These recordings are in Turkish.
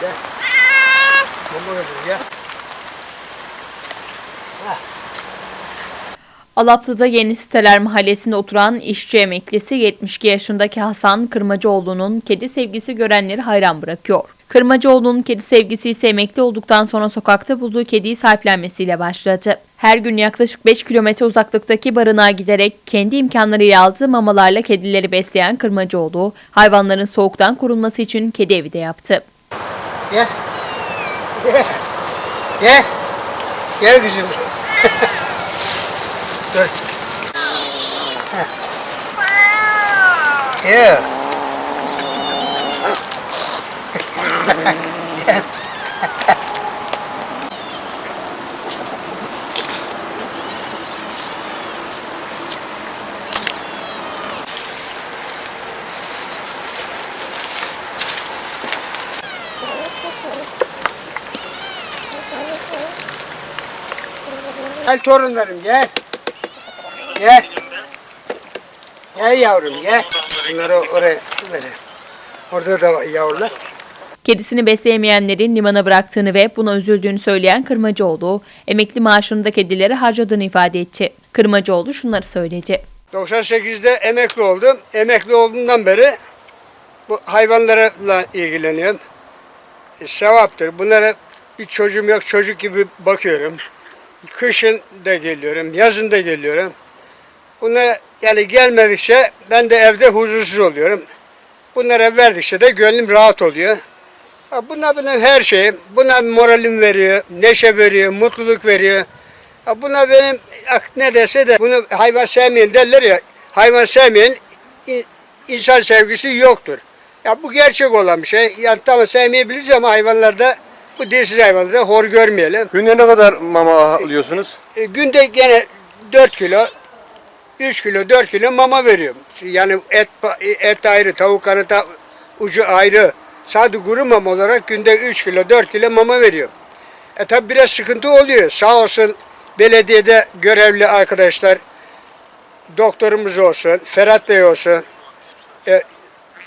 Gel. Mama götür gel. Alaplı'da Yeni Siteler Mahallesi'nde oturan işçi emeklisi 72 yaşındaki Hasan Kırmacıoğlu'nun kedi sevgisi görenleri hayran bırakıyor. Kırmacıoğlu'nun kedi sevgisi ise emekli olduktan sonra sokakta bulduğu kediyi sahiplenmesiyle başladı. Her gün yaklaşık 5 kilometre uzaklıktaki barınağa giderek kendi imkanlarıyla aldığı mamalarla kedileri besleyen Kırmacıoğlu, hayvanların soğuktan korunması için kedi evi de yaptı. Gel. Gel. Gel. Gel kızım. Dur. Heh. Gel. Gel torunlarım gel. Gel. Gel yavrum gel. Bunları oraya vereyim. Orada da yavrular. Kedisini besleyemeyenlerin limana bıraktığını ve buna üzüldüğünü söyleyen Kırmacıoğlu, emekli maaşını da kedilere harcadığını ifade etti. Kırmacıoğlu şunları söyledi. 98'de emekli oldum. Emekli olduğumdan beri bu hayvanlarla ilgileniyorum. Sevaptır. Bunlara bir çocuğum yok. Çocuk gibi bakıyorum. Kışın da geliyorum. Yazın da geliyorum. Bunlara yani gelmedikçe ben de evde huzursuz oluyorum. Bunlara verdikçe de gönlüm rahat oluyor. Bunlar benim her şeyim. Bunlar moralim veriyor, neşe veriyor, mutluluk veriyor. Ha, Bunlar benim ne dese de bunu hayvan sevmeyen derler ya. Hayvan sevmeyen i- insan sevgisi yoktur. Ya bu gerçek olan bir şey. Yani tamam sevmeyebiliriz ama hayvanlarda bu dilsiz hayvanlarda hor görmeyelim. Günde ne kadar mama alıyorsunuz? E, günde gene 4 kilo, 3 kilo, 4 kilo mama veriyorum. Yani et et ayrı, tavuk kanata ucu ayrı. Sadece kuru mama olarak günde 3 kilo, 4 kilo mama veriyorum. E tabi biraz sıkıntı oluyor. Sağ olsun belediyede görevli arkadaşlar, doktorumuz olsun, Ferhat Bey olsun, e,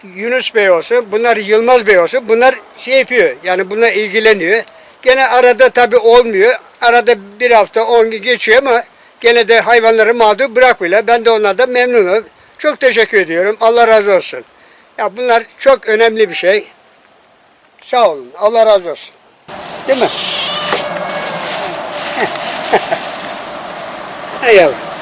Yunus Bey olsun, bunlar Yılmaz Bey olsun, bunlar şey yapıyor. Yani bununla ilgileniyor. Gene arada tabi olmuyor. Arada bir hafta, on gün geçiyor ama gene de hayvanları mağdur bırakmıyorlar. Ben de onlardan memnunum. Çok teşekkür ediyorum. Allah razı olsun. Ya bunlar çok önemli bir şey. Sağ olun. Allah razı olsun. Değil mi? Hay yavrum.